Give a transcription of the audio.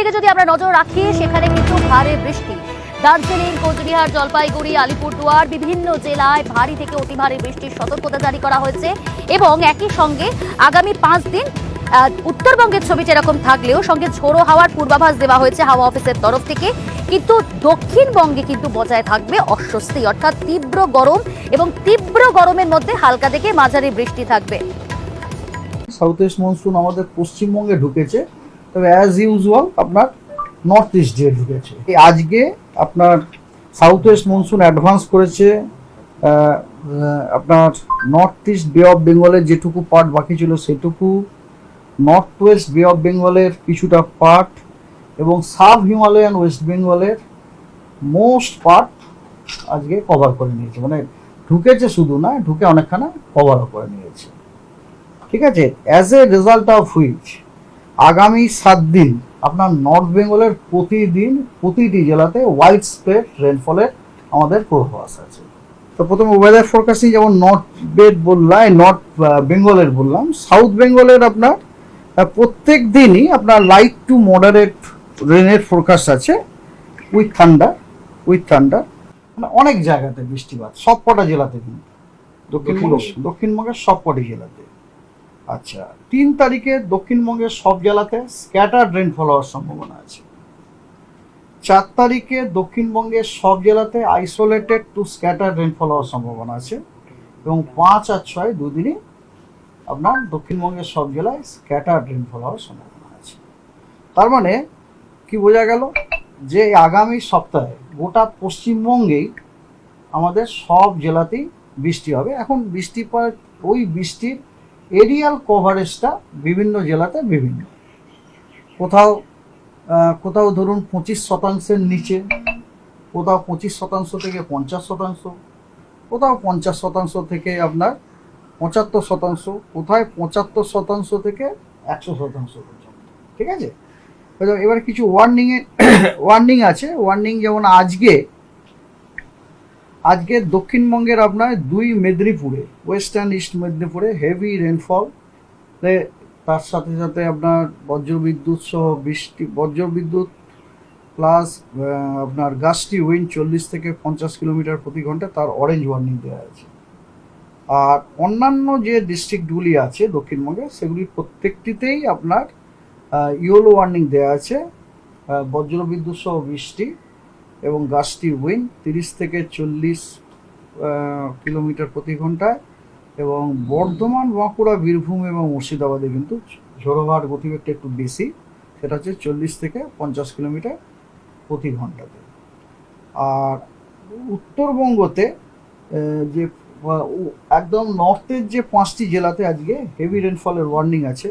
দিকে যদি আমরা নজর রাখি, সেখানে কিন্তু ভারী বৃষ্টি। দার্জিলিং, কোচবিহার, জলপাইগুড়ি, আলিপুরদুয়ার, বিভিন্ন জেলায় ভারী থেকে অতি ভারী বৃষ্টির সতর্কতা জারি করা হয়েছে এবং একই সঙ্গে আগামী পাঁচ দিন উত্তরবঙ্গের ছবি যেরকম থাকলেও সঙ্গে ঝোড়ো হাওয়ার পূর্বাভাস দেওয়া হয়েছে হাওয়া অফিসের তরফ থেকে। কিন্তু দক্ষিণবঙ্গে কিন্তু বজায় থাকবে অস্বস্তি, অর্থাৎ তীব্র গরম এবং তীব্র গরমের মধ্যে হালকা থেকে মাঝারি বৃষ্টি থাকবে। সাউথ ইস্ট মনসুন আমাদের পশ্চিমবঙ্গে ঢুকেছে। তবে অ্যাজ ইউজুয়াল আপনার নর্থ ইস্ট দিয়ে ঢুকেছে। আজকে আপনার সাউথ ওয়েস্ট মনসুন অ্যাডভান্স করেছে আপনার নর্থ ইস্ট বে অফ বেঙ্গলের যেটুকু পার্ট বাকি ছিল সেটুকু নর্থ ওয়েস্ট বে অফ বেঙ্গলের কিছুটা পার্ট এবং সাব হিমালয়ান ওয়েস্ট বেঙ্গলের মোস্ট পার্ট আজকে কভার করে নিয়েছে। মানে ঢুকেছে শুধু না, ঢুকে অনেকখানা কভারও করে নিয়েছে। ঠিক আছে? As a result of which আগামী সাত দিন আপনার নর্থ বেঙ্গলের প্রতিদিন প্রতিটি জেলাতে ওয়াইড স্প্রেড রেনফলের আমাদের পূর্বাভাস আছে। তো প্রথমে ওয়েদার ফোরকাস্টিং যেমন নর্থ বেড বললাম নর্থ বেঙ্গলের বললাম সাউথ বেঙ্গলের আপনার প্রত্যেক দিনই আপনার লাইট টু মডারেট রেনের ফোরকাস্ট আছে উইথ থান্ডার উইথ থান্ডার মানে অনেক জায়গাতে বৃষ্টিপাত সব কটা জেলাতে কিন্তু। দক্ষিণবঙ্গের দক্ষিণবঙ্গের সব কটি জেলাতে। আচ্ছা তিন তারিখে দক্ষিণবঙ্গের সব জেলাতে স্ক্যাটার রেনফল হওয়ার সম্ভাবনা আছে। চার তারিখে দক্ষিণবঙ্গের সব জেলাতে আইসোলেটেড টু স্ক্যাটার রেনফল হওয়ার সম্ভাবনা আছে এবং পাঁচ আর ছয় দুদিনই আপনার দক্ষিণবঙ্গের সব জেলায় স্ক্যাটার রেনফল হওয়ার সম্ভাবনা আছে। তার মানে কি বোঝা গেল? যে আগামী সপ্তাহে গোটা পশ্চিমবঙ্গেই আমাদের সব জেলাতেই বৃষ্টি হবে। এখন বৃষ্টিপাত, ওই বৃষ্টির এরিয়াল কভারেজটা বিভিন্ন জেলাতে বিভিন্ন। কোথাও কোথাও ধরুন পঁচিশ শতাংশের নিচে, কোথাও পঁচিশ শতাংশ থেকে পঞ্চাশ শতাংশ, কোথাও পঞ্চাশ শতাংশ থেকে আপনার পঁচাত্তর শতাংশ, কোথায় পঁচাত্তর শতাংশ থেকে একশো শতাংশ ঠিক আছে? এবার কিছু ওয়ার্নিংয়ে ওয়ার্নিং আছে। ওয়ার্নিং যেমন আজকে আজকে দক্ষিণবঙ্গের আপনার দুই মেদিনীপুরে ওয়েস্টার্ন ইস্ট মেদিনীপুরে হেভি রেনফল তার সাথে সাথে আপনার বজ্রবিদ্যুৎ সহ বৃষ্টি, বজ্রবিদ্যুৎ প্লাস আপনার গাছটি উইন্ড চল্লিশ থেকে পঞ্চাশ কিলোমিটার প্রতি ঘণ্টা তার অরেঞ্জ ওয়ার্নিং দেওয়া আছে আর অন্যান্য যে ডিস্ট্রিক্টগুলি আছে দক্ষিণবঙ্গে, সেগুলি প্রত্যেকটিতেই আপনার ইয়েলো ওয়ার্নিং দেওয়া আছে বজ্রবিদ্যুৎ সহ বৃষ্টি এবং গাছটি উইন্ড তিরিশ থেকে চল্লিশ কিলোমিটার প্রতি ঘন্টায় এবং বর্ধমান, বাঁকুড়া, বীরভূম এবং মুর্শিদাবাদে কিন্তু ঝোড়ো হাওয়ার গতিবেগটা একটু বেশি। সেটা হচ্ছে চল্লিশ থেকে পঞ্চাশ কিলোমিটার প্রতি ঘন্টাতে। আর উত্তরবঙ্গতে যে একদম নর্থের যে পাঁচটি জেলাতে আজকে হেভি রেনফলের ওয়ার্নিং আছে।